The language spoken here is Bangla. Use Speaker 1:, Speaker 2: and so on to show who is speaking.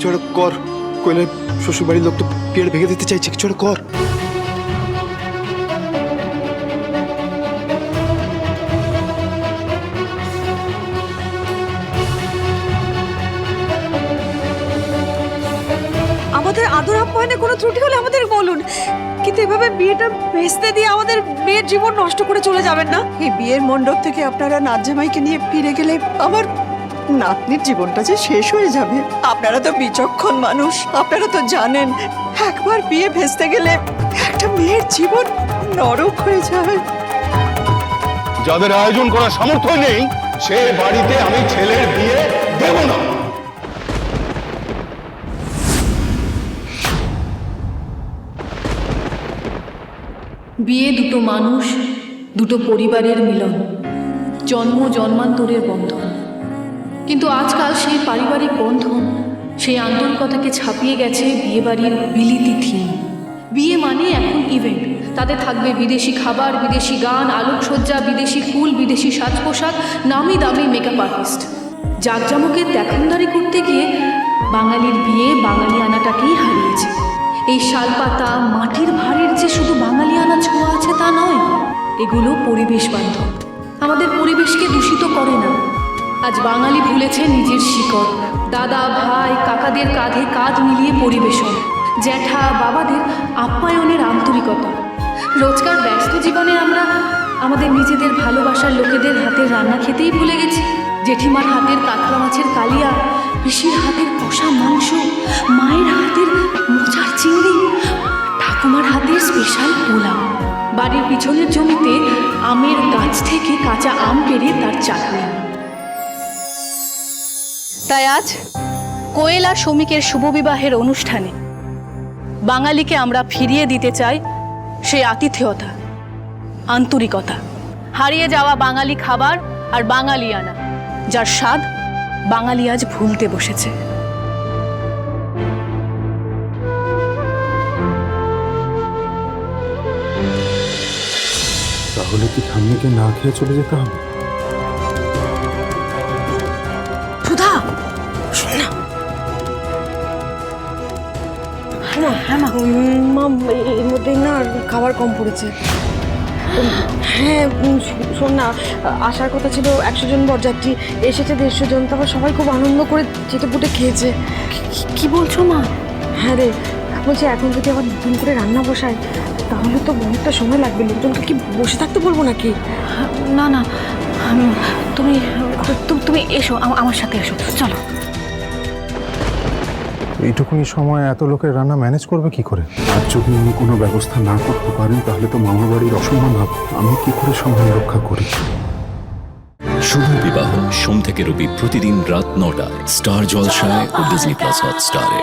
Speaker 1: কিছু একটা কর। কইলে শ্বশুর বাড়ির লোক তো পেট ভেঙে দিতে চাইছে কিছু একটা কর।
Speaker 2: আমাদের আদর আপ্যায়নে কোনো ত্রুটি হলে আমাদের বলুন। কিন্তু এভাবে বিয়েটা ভেস্তে দিয়ে আমাদের মেয়ের জীবন নষ্ট করে চলে যাবেন না?
Speaker 3: এই বিয়ের মণ্ডপ থেকে আপনারা নাজ্জামাইকে নিয়ে ফিরে গেলে আমার নাতনির জীবনটা যে শেষ হয়ে যাবে। আপনারা তো বিচক্ষণ মানুষ আপনারা তো জানেন একবার বিয়ে ভেস্তে গেলে একটা মেয়ের জীবন নরক হয়ে যায়।
Speaker 4: যাদের আয়োজন করার সামর্থ্য নেই সে বাড়িতে আমি ছেলের বিয়ে দেব না।
Speaker 5: বিয়ে দুটো মানুষ দুটো পরিবারের মিলন জন্ম জন্মান্তরের বন্ধন। কিন্তু আজকাল সেই পারিবারিক বন্ধন, সেই আন্তরিকতাকে ছাপিয়ে গেছে বিয়েবাড়ির বিলিতি থিম। বিয়ে মানে এখন ইভেন্ট তাতে থাকবে বিদেশি খাবার, বিদেশি গান, আলোকসজ্জা, বিদেশি ফুল, বিদেশি সাজ পোশাক নামি দামি মেকআপ আর্টিস্ট জাকজমকের দেখানদারি করতে গিয়ে বাঙালির বিয়ে বাঙালি আনাটাকেই হারিয়েছে। এই শালপাতা, মাটির ভারের যে শুধু বাঙালিয়ানা ছোঁয়া আছে তা নয়, এগুলো পরিবেশ বান্ধব। আমাদের পরিবেশকে দূষিত করে না। আজ বাঙালি ভুলেছে নিজের শিকড়। দাদা, ভাই, কাকাদের কাঁধে কাঁধ মিলিয়ে পরিবেশন। জ্যাঠা, বাবাদের আপ্যায়নের আন্তরিকতা। রোজকার ব্যস্ত জীবনে আমরা আমাদের নিজেদের ভালোবাসার লোকেদের হাতের রান্না খেতেই ভুলে গেছি। জেঠিমার হাতের কাতলা মাছের কালিয়া পিসির হাতের কষা মাংস, মায়ের হাতের মোচার চিংড়ি, ঠাকুমার হাতের স্পেশাল পোলাও। বাড়ির পিছনের জমিতে আমের গাছ থেকে কাঁচা আম পেড়ে তার চাটনি। তাই আজ কোয়েল শ্রমিকের শুভবিবাহের অনুষ্ঠানে বাঙালিকে আমরা ফিরিয়ে দিতে চাই সেই আতিথেয়তা, আন্তরিকতা। হারিয়ে যাওয়া বাঙালি খাবার আর বাঙালিয়ানা যার স্বাদ বাঙালি আজ ভুলতে বসেছে।
Speaker 6: তাহলে কি ঠাম্মিকে না খেয়ে চলে যেতে হবে?
Speaker 7: হ্যাঁ মা মা এর মধ্যে না খাবার কম পড়েছে। হ্যাঁ শোন না আসার কথা ছিল একশো জন বরযাত্রী এসেছে দেড়শো জন তারপর সবাই খুব আনন্দ করে চেটে পুটে খেয়েছে। কি- বলছো মা? হ্যাঁ রে বলছি এখন যদি আবার নতুন করে রান্না বসাই তাহলে তো অনেকটা সময় লাগবে লোকজনকে কি বসে থাকতে বলব নাকি?
Speaker 5: না না তুমি তুমি এসো আমার সাথে এসো চলো।
Speaker 6: এইটুকুনি সময় এত লোকের রান্না ম্যানেজ করবে কি করে? আর যদি আমি কোনো ব্যবস্থা না করতে পারি তাহলে তো মামা বাড়ির অসম্মান হবে। আমি কি করে সময় রক্ষা করি?
Speaker 8: শুভ বিবাহ। সোম থেকে রবি প্রতিদিন রাত নটায়। স্টার জলসায় ও ডিজনি প্লাস হটস্টারে।